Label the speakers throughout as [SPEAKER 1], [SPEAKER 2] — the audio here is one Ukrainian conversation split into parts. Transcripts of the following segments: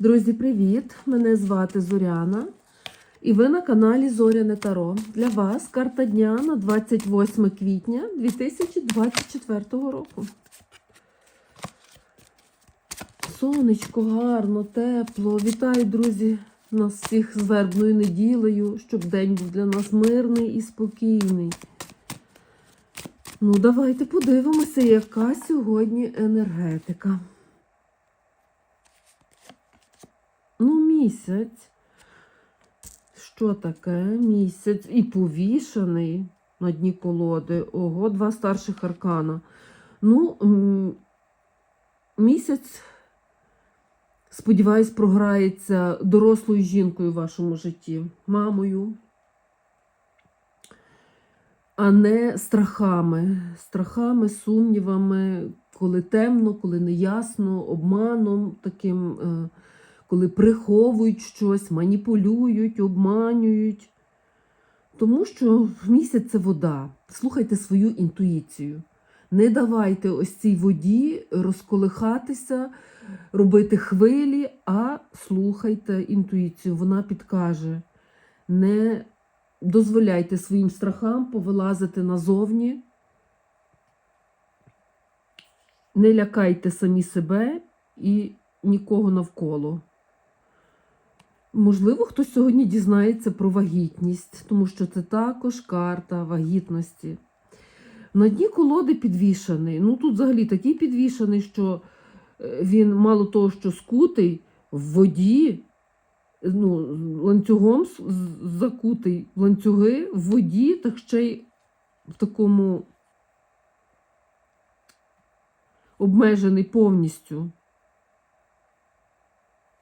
[SPEAKER 1] Друзі, привіт! Мене звати Зоряна. І ви на каналі Зоряне Таро. Для вас карта дня на 28 квітня 2024 року. Сонечко гарно, тепло. Вітаю, друзі, нас всіх з вербною неділею, щоб день був для нас мирний і спокійний. Ну, давайте подивимося, яка сьогодні енергетика. Ну, місяць. Що таке? Місяць і повішаний на дні колоди. Ого, два старших аркана. Ну, місяць, сподіваюсь, програється дорослою жінкою в вашому житті, мамою, а не страхами. Страхами, сумнівами, коли темно, коли неясно, обманом таким. Коли приховують щось, маніпулюють, обманюють. Тому що місяць це вода. Слухайте свою інтуїцію. Не давайте ось цій воді розколихатися, робити хвилі, а слухайте інтуїцію. Вона підкаже. Не дозволяйте своїм страхам повилазити назовні. Не лякайте самі себе і нікого навколо. Можливо, хтось сьогодні дізнається про вагітність, тому що це також карта вагітності. На дні колоди підвішаний. Ну тут взагалі такий підвішаний, що е, він мало того, що скутий в воді, ну, ланцюгом закутий в ланцюги в воді, так ще й в такому обмежений повністю.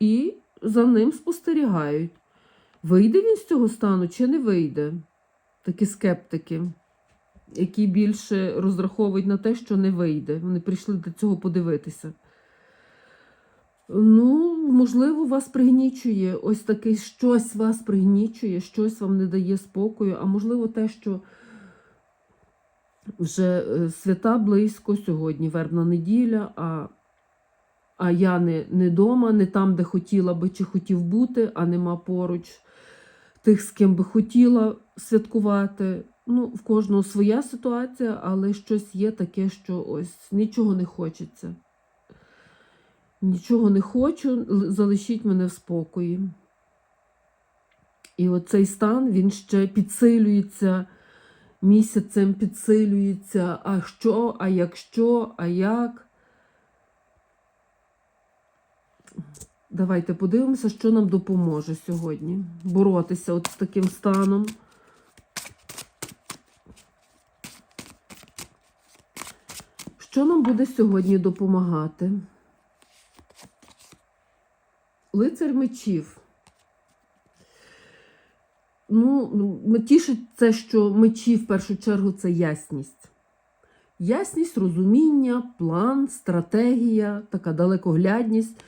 [SPEAKER 1] І за ним спостерігають. Вийде він з цього стану чи не вийде? Такі скептики, які більше розраховують на те, що не вийде. Вони прийшли до цього подивитися. Ну, можливо, вас пригнічує ось таке щось вас пригнічує, щось вам не дає спокою, а можливо, те, що вже е, свята близько сьогодні, вербна неділя, а а я не, не дома, не там, де хотіла би чи хотів бути, а нема поруч тих, з ким би хотіла святкувати. Ну, в кожного своя ситуація, але щось є таке, що ось нічого не хочеться. Нічого не хочу, залишіть мене в спокої. І оцей стан він ще підсилюється місяцем, підсилюється. А що, а якщо, а як? Давайте подивимося, що нам допоможе сьогодні боротися от з таким станом. Що нам буде сьогодні допомагати? Лицар мечів. Ну, ну, тішить це, що мечі в першу чергу це ясність. Ясність, розуміння, план, стратегія, така далекоглядність.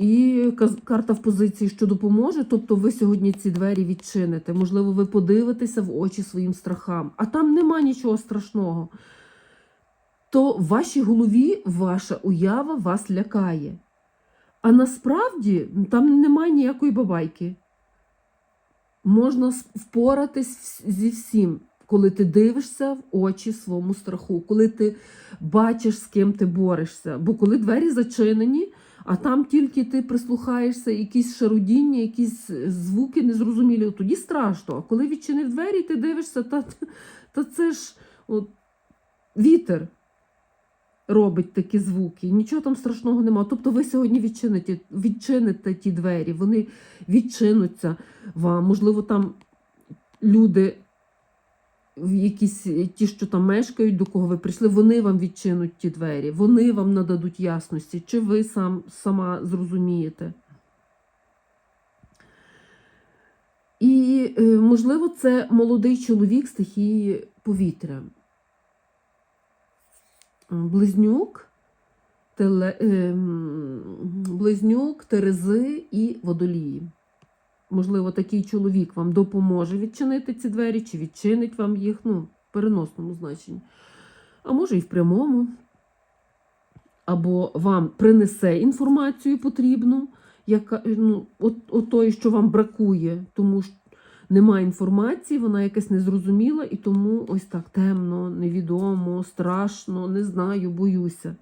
[SPEAKER 1] І карта в позиції, що допоможе. Тобто ви сьогодні ці двері відчините. Можливо, ви подивитеся в очі своїм страхам, а там нема нічого страшного. То в вашій голові ваша уява вас лякає. А насправді там немає ніякої бабайки. Можна впоратись зі всім, коли ти дивишся в очі своєму страху, коли ти бачиш, з ким ти борешся. Бо коли двері зачинені, а там тільки ти прислухаєшся, якісь шарудіння, якісь звуки незрозумілі, тоді страшно. А коли відчинив двері, ти дивишся, та, та це ж от, вітер робить такі звуки. Нічого там страшного немає. Тобто ви сьогодні відчините, відчините ті двері, вони відчинуться вам. Можливо, там люди. Якісь е, ті, що там мешкають, до кого ви прийшли, вони вам відчинуть ті двері, вони вам нададуть ясності, чи ви сам, сама зрозумієте. І, е, можливо, це молодий чоловік стихії повітря. Близнюк, теле, ем, близнюк, терези і водолії. Можливо, такий чоловік вам допоможе відчинити ці двері, чи відчинить вам їх, ну, в переносному значенні. А може і в прямому. Або вам принесе інформацію потрібну, яка, ну, от, от тої, що вам бракує, тому що немає інформації, вона якась незрозуміла, і тому ось так темно, невідомо, страшно, не знаю, боюся.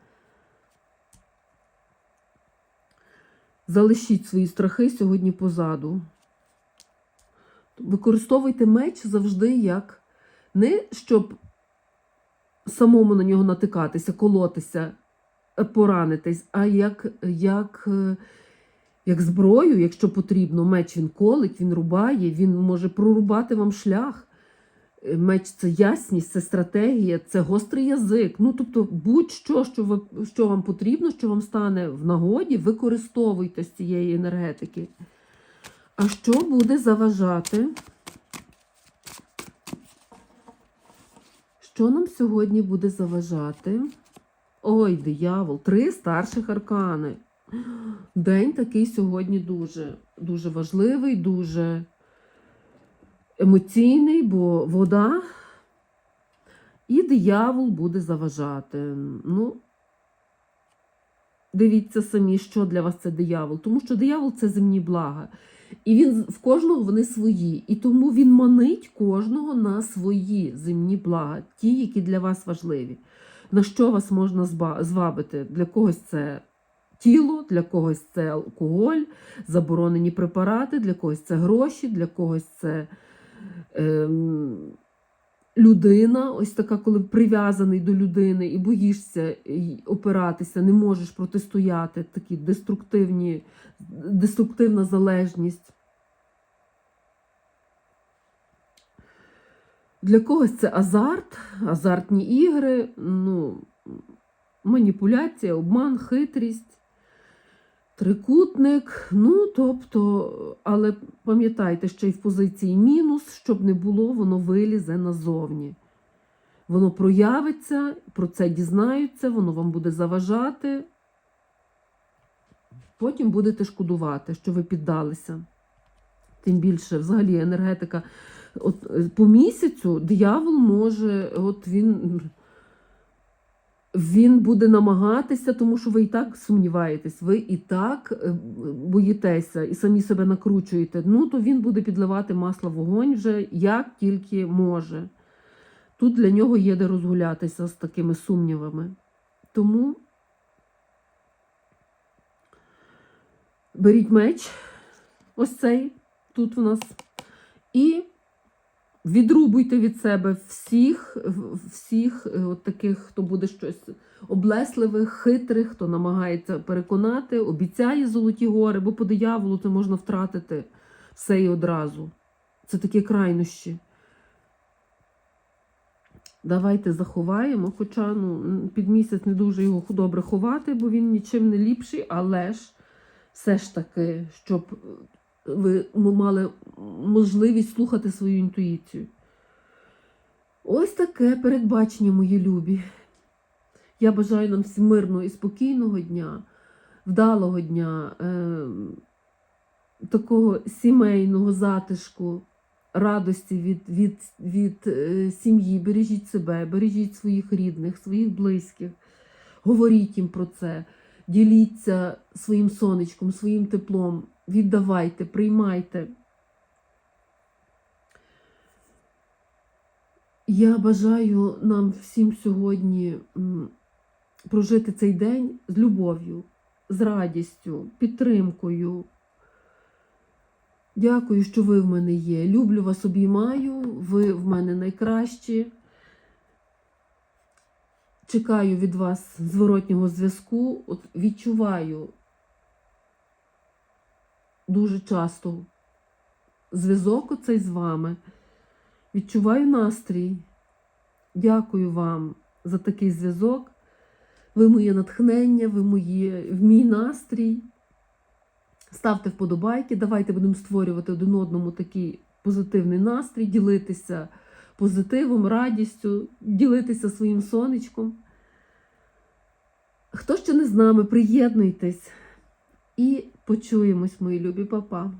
[SPEAKER 1] Залишіть свої страхи сьогодні позаду. Використовуйте меч завжди як не щоб самому на нього натикатися, колотися, е, поранитись, а як, як, е, як зброю, якщо потрібно, меч він колить, він рубає, він може прорубати вам шлях. Е, Меч це ясність, це стратегія, це гострий язик. Ну, тобто, будь-що, що, ви, що вам потрібно, що вам стане в нагоді, використовуйте з цієї енергетики. А що буде заважати? Що нам сьогодні буде заважати? Ой, диявол, три старших аркани. День такий сьогодні дуже, дуже важливий, дуже емоційний, бо вода і диявол буде заважати. Ну, дивіться самі, що для вас це диявол. Тому що диявол це земні блага. І він в кожного вони свої. І тому він манить кожного на свої земні блага, ті, які для вас важливі. На що вас можна звабити? Для когось це тіло, для когось це алкоголь, заборонені препарати, для когось це гроші, для когось це ем, людина, ось така, коли прив'язаний до людини і боїшся опиратися, не можеш протистояти, такі деструктивні, деструктивна залежність. Для когось це азарт, азартні ігри, ну, маніпуляція, обман, хитрість, трикутник. Ну, тобто, але пам'ятайте, що й в позиції мінус, щоб не було, воно вилізе назовні. Воно проявиться, про це дізнаються, воно вам буде заважати. Потім будете шкодувати, що ви піддалися. Тим більше, взагалі, енергетика. От е, по місяцю диявол може, от він, він буде намагатися, тому що ви і так сумніваєтесь, ви і так е, боїтеся і самі себе накручуєте. Ну, то він буде підливати масло в вогонь вже як тільки може. Тут для нього є де розгулятися з такими сумнівами. Тому беріть меч, ось цей тут у нас, і відрубуйте від себе всіх, всіх е, от таких, хто буде щось облесливих, хитрих, хто намагається переконати, обіцяє золоті гори, бо по дияволу це можна втратити все і одразу. Це такі крайнощі. Давайте заховаємо, хоча ну, під місяць не дуже його добре ховати, бо він нічим не ліпший, але ж все ж таки, щоб ви мали можливість слухати свою інтуїцію. Ось таке передбачення, мої любі. Я бажаю нам всім мирного і спокійного дня, вдалого дня, е, такого сімейного затишку, радості від, від, від е, сім'ї. Бережіть себе, бережіть своїх рідних, своїх близьких, говоріть їм про це, діліться своїм сонечком, своїм теплом, віддавайте, приймайте. Я бажаю нам всім сьогодні прожити цей день з любов'ю, з радістю, підтримкою. Дякую, що ви в мене є. Люблю вас обіймаю, ви в мене найкращі. Чекаю від вас зворотнього зв'язку. От відчуваю дуже часто зв'язок оцей з вами. Відчуваю настрій. Дякую вам за такий зв'язок. Ви моє натхнення, ви моє, в мій настрій. Ставте вподобайки, давайте будемо створювати один одному такий позитивний настрій, ділитися позитивом, радістю, ділитися своїм сонечком. Хто ще не з нами, приєднуйтесь і почуємось, мої любі папа.